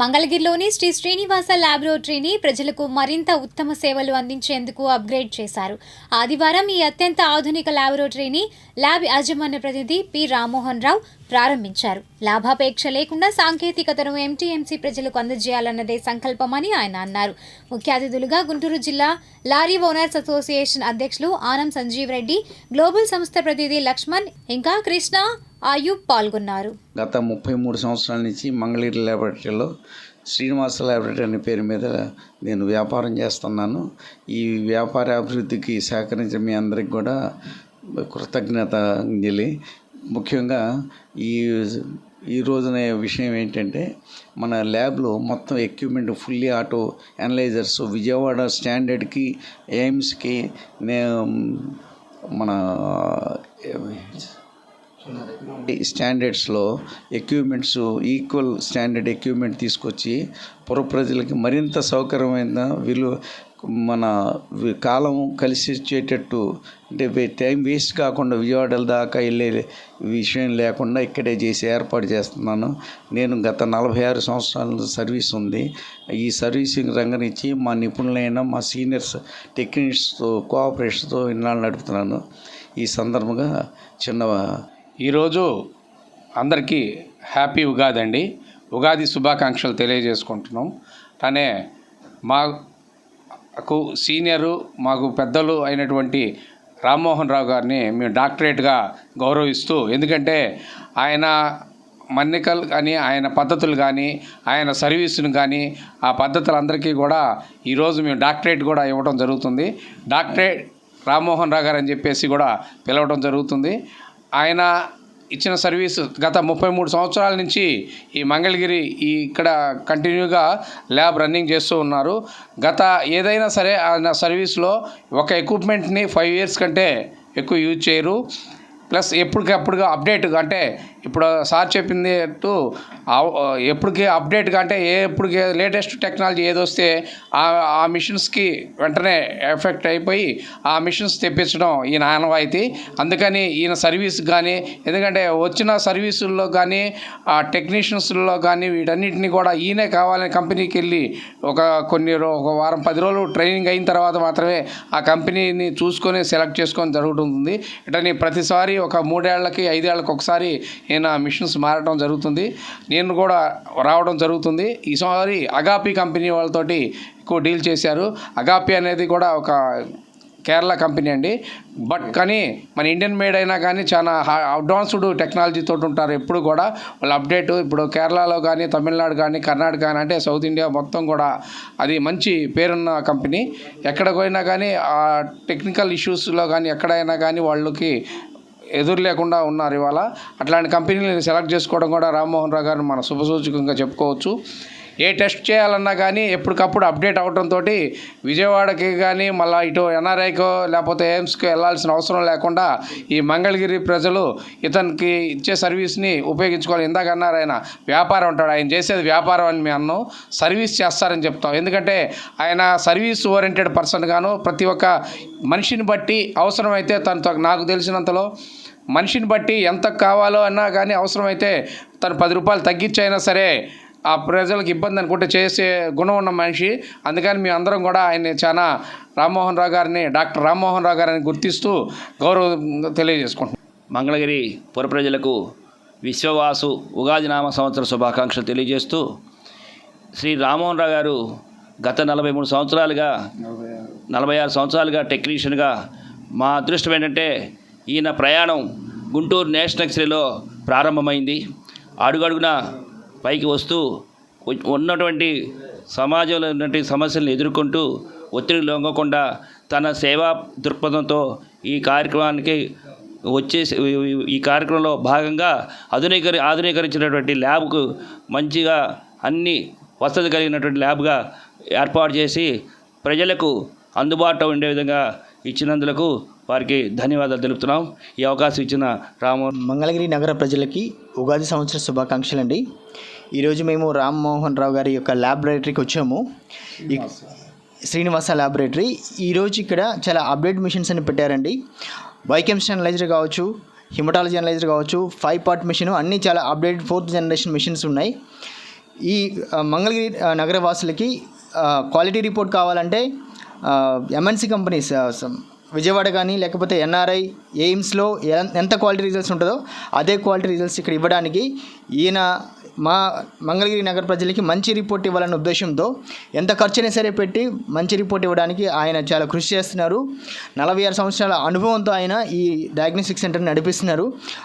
మంగళగిరిలోని శ్రీ శ్రీనివాస ల్యాబొరేటరీని ప్రజలకు మరింత ఉత్తమ సేవలు అందించేందుకు అప్గ్రేడ్ చేశారు. ఆదివారం ఈ అత్యంత ఆధునిక ల్యాబొరేటరీని ల్యాబ్ యాజమాన్య ప్రతినిధి పి. రామ్మోహన్ రావు ప్రారంభించారు. లాభాపేక్ష లేకుండా సాంకేతికతను ఎంటీఎంసీ ప్రజలకు అందజేయాలన్నదే సంకల్పమని ఆయన అన్నారు. ముఖ్య అతిథులుగా గుంటూరు జిల్లా లారీ ఓనర్స్ అసోసియేషన్ అధ్యక్షులు ఆనం సంజీవ్ రెడ్డి గ్లోబల్ సంస్థ ప్రతినిధి లక్ష్మణ్ ఇంకా కృష్ణ ఆయూబ్ పాల్గొన్నారు. గత ముప్పై మూడు సంవత్సరాల నుంచి మంగళగిరి ల్యాబొరేటరీలో శ్రీనివాస ల్యాబొరేటరీ అనే పేరు మీద నేను వ్యాపారం చేస్తున్నాను. ఈ వ్యాపార అభివృద్ధికి సహకరించిన మీ అందరికి కూడా కృతజ్ఞత అంజలి. ముఖ్యంగా ఈ ఈ రోజున విషయం ఏంటంటే మన ల్యాబ్లో మొత్తం equipment fully auto analysers Vijayawada స్టాండర్డ్కి ఎయిమ్స్కి నే మన స్టాండర్డ్స్లో ఎక్విప్మెంట్స్ ఈక్వల్ స్టాండర్డ్ ఎక్విప్మెంట్ తీసుకొచ్చి పుర ప్రజలకి మరింత సౌకర్యమైన విలువ మన కాలం కలిసి వచ్చేటట్టు అంటే టైం వేస్ట్ కాకుండా విజయవాడల దాకా వెళ్ళే విషయం లేకుండా ఇక్కడే చేసి ఏర్పాటు చేస్తున్నాను. నేను గత నలభై ఆరు సంవత్సరాల సర్వీస్ ఉంది. ఈ సర్వీసింగ్ రంగం ఇచ్చి మా నిపుణులైన మా సీనియర్స్ టెక్నీషియన్స్తో కోఆపరేషన్తో ఇన్నాళ్ళు నడుపుతున్నాను. ఈ సందర్భంగా చిన్న ఈరోజు అందరికీ హ్యాపీ ఉగాది అండి ఉగాది శుభాకాంక్షలు తెలియజేసుకుంటున్నాం. అనే మాకు సీనియరు మాకు పెద్దలు అయినటువంటి రామ్మోహన్ రావు గారిని మేము డాక్టరేట్గా గౌరవిస్తూ ఎందుకంటే ఆయన మన్నికలు కానీ ఆయన పద్ధతులు కానీ ఆయన సర్వీసును కానీ ఆ పద్ధతులందరికీ కూడా ఈరోజు మేము డాక్టరేట్ కూడా ఇవ్వడం జరుగుతుంది. డాక్టరేట్ రామ్మోహన్ రావు గారు అని చెప్పేసి కూడా పిలవడం జరుగుతుంది. ఆయన ఇచ్చిన సర్వీస్ గత ముప్పై మూడు సంవత్సరాల నుంచి ఈ మంగళగిరి ఈ ఇక్కడ కంటిన్యూగా ల్యాబ్ రన్నింగ్ చేస్తూ ఉన్నారు. గత ఏదైనా సరే ఆయన సర్వీస్లో ఒక ఎక్విప్మెంట్ని ఫైవ్ ఇయర్స్ కంటే ఎక్కువ యూజ్ చేయరు. ప్లస్ ఎప్పటికప్పుడుగా అప్డేట్ అంటే ఇప్పుడు సార్ చెప్పింది టు ఎప్పటికి అప్డేట్గా అంటే ఏ ఎప్పటికి లేటెస్ట్ టెక్నాలజీ ఏది వస్తే ఆ ఆ మిషన్స్కి వెంటనే ఎఫెక్ట్ అయిపోయి ఆ మిషన్స్ తెప్పించడం ఈయన ఆనవాయితీ అందుకని ఈయన సర్వీస్ కానీ ఎందుకంటే వచ్చిన సర్వీసుల్లో కానీ ఆ టెక్నీషియన్స్లో కానీ వీటన్నిటిని కూడా ఈయనే కావాలని కంపెనీకి వెళ్ళి ఒక కొన్ని ఒక వారం పది రోజులు ట్రైనింగ్ అయిన తర్వాత మాత్రమే ఆ కంపెనీని చూసుకొని సెలెక్ట్ చేసుకొని జరుగుతుంది. ఇటని ప్రతిసారి ఒక మూడేళ్ళకి ఐదేళ్ళకి ఒకసారి ఈయన మిషన్స్ మారడం జరుగుతుంది. నేను కూడా రావడం జరుగుతుంది. ఈసారి అగాపి కంపెనీ వాళ్ళతోటి ఎక్కువ డీల్ చేశారు. అగాపి అనేది కూడా ఒక కేరళ కంపెనీ అండి. బట్ కానీ మన ఇండియన్ మేడ్ అయినా కానీ చాలా అడ్వాన్స్డ్ టెక్నాలజీతో ఉంటారు ఎప్పుడు కూడా. వాళ్ళు అప్డేట్ ఇప్పుడు కేరళలో కానీ తమిళనాడు కానీ కర్ణాటక కానీ అంటే సౌత్ ఇండియా మొత్తం కూడా అది మంచి పేరున్న కంపెనీ. ఎక్కడ పోయినా కానీ ఆ టెక్నికల్ ఇష్యూస్లో కానీ ఎక్కడైనా కానీ వాళ్ళకి ఎదురు లేకుండా ఉన్నారు ఇవాళ. అట్లాంటి కంపెనీలను సెలెక్ట్ చేసుకోవడం కూడా రామ్మోహన్ రావు గారిని మన శుభసూచకంగా చెప్పుకోవచ్చు. ఏ టెస్ట్ చేయాలన్నా కానీ ఎప్పటికప్పుడు అప్డేట్ అవడంతో విజయవాడకి కానీ మళ్ళీ ఇటు ఎన్ఆర్ఐకో లేకపోతే ఎయిమ్స్కి వెళ్ళాల్సిన అవసరం లేకుండా ఈ మంగళగిరి ప్రజలు ఇతనికి ఇచ్చే సర్వీస్ని ఉపయోగించుకోవాలి. ఇందాక అన్నారు ఆయన వ్యాపారం ఉంటాడు ఆయన చేసేది వ్యాపారం అని మేము సర్వీస్ చేస్తారని చెప్తాం. ఎందుకంటే ఆయన సర్వీస్ ఓరియంటెడ్ పర్సన్ గాను ప్రతి ఒక్క మనిషిని బట్టి అవసరమైతే తనతో నాకు తెలిసినంతలో మనిషిని బట్టి ఎంత కావాలో అన్నా కానీ అవసరమైతే తను పది రూపాయలు తగ్గించైనా సరే ఆ ప్రజలకు ఇబ్బంది అనుకుంటే చేసే గుణం ఉన్న మనిషి. అందుకని మేము అందరం కూడా ఆయన చాలా రామ్మోహన్ రావు గారిని డాక్టర్ రామ్మోహన్ రావు గారిని గుర్తిస్తూ గౌరవం తెలియజేసుకుంటున్నాం. మంగళగిరి పుర ప్రజలకు విశ్వవాసు ఉగాది నామ సంవత్సర శుభాకాంక్షలు తెలియజేస్తూ శ్రీ రామ్మోహన్ రావు గారు గత నలభై మూడు సంవత్సరాలుగా నలభై ఆరు సంవత్సరాలుగా టెక్నీషియన్గా మా అదృష్టం ఏంటంటే ఈయన ప్రయాణం గుంటూరు నేషనల్ ఎక్స్రేలో ప్రారంభమైంది. అడుగడుగున పైకి వస్తూ ఉన్నటువంటి సమాజంలో ఉన్నటువంటి సమస్యలను ఎదుర్కొంటూ ఒత్తిడి లొంగకుండా తన సేవా దృక్పథంతో ఈ కార్యక్రమానికి వచ్చేసి ఈ కార్యక్రమంలో భాగంగా ఆధునీకరి ఆధునీకరించినటువంటి ల్యాబ్కు మంచిగా అన్ని వసతి కలిగినటువంటి ల్యాబ్గా ఏర్పాటు చేసి ప్రజలకు అందుబాటులో ఉండే విధంగా ఇచ్చినందులకు వారికి ధన్యవాదాలు తెలుపుతున్నాం. ఈ అవకాశం ఇచ్చిన రామ మంగళగిరి నగర ప్రజలకి ఉగాది సంవత్సర శుభాకాంక్షలు అండి ఈరోజు మేము రామ్మోహన్ రావు గారి యొక్క ల్యాబొరేటరీకి వచ్చాము. ఈ శ్రీనివాస ల్యాబొరేటరీ ఈరోజు ఇక్కడ చాలా అప్డేట్ మిషన్స్ అని పెట్టారండి. బయోకెమిస్ట్రీ అనలైజర్ కావచ్చు హిమటాలజీ అనలైజర్ కావచ్చు ఫైవ్ పార్ట్ మిషన్ అన్నీ చాలా అప్డేట్ ఫోర్త్ జనరేషన్ మిషన్స్ ఉన్నాయి. ఈ మంగళగిరి నగరవాసులకి నగర వాసులకి క్వాలిటీ రిపోర్ట్ కావాలంటే ఎంఎన్సి కంపెనీస్ విజయవాడ కానీ లేకపోతే ఎన్ఆర్ఐ ఎయిమ్స్లో ఎంత క్వాలిటీ రిజల్ట్స్ ఉంటుందో అదే క్వాలిటీ రిజల్ట్స్ ఇక్కడ ఇవ్వడానికి ఈయన మా మంగళగిరి నగర ప్రజలకి మంచి రిపోర్ట్ ఇవ్వాలన్న ఉద్దేశంతో ఎంత ఖర్చైనా సరే పెట్టి మంచి రిపోర్ట్ ఇవ్వడానికి ఆయన చాలా కృషి చేస్తున్నారు. నలభై ఆరు సంవత్సరాల అనుభవంతో ఆయన ఈ డయాగ్నోస్టిక్ సెంటర్ని నడిపిస్తున్నారు.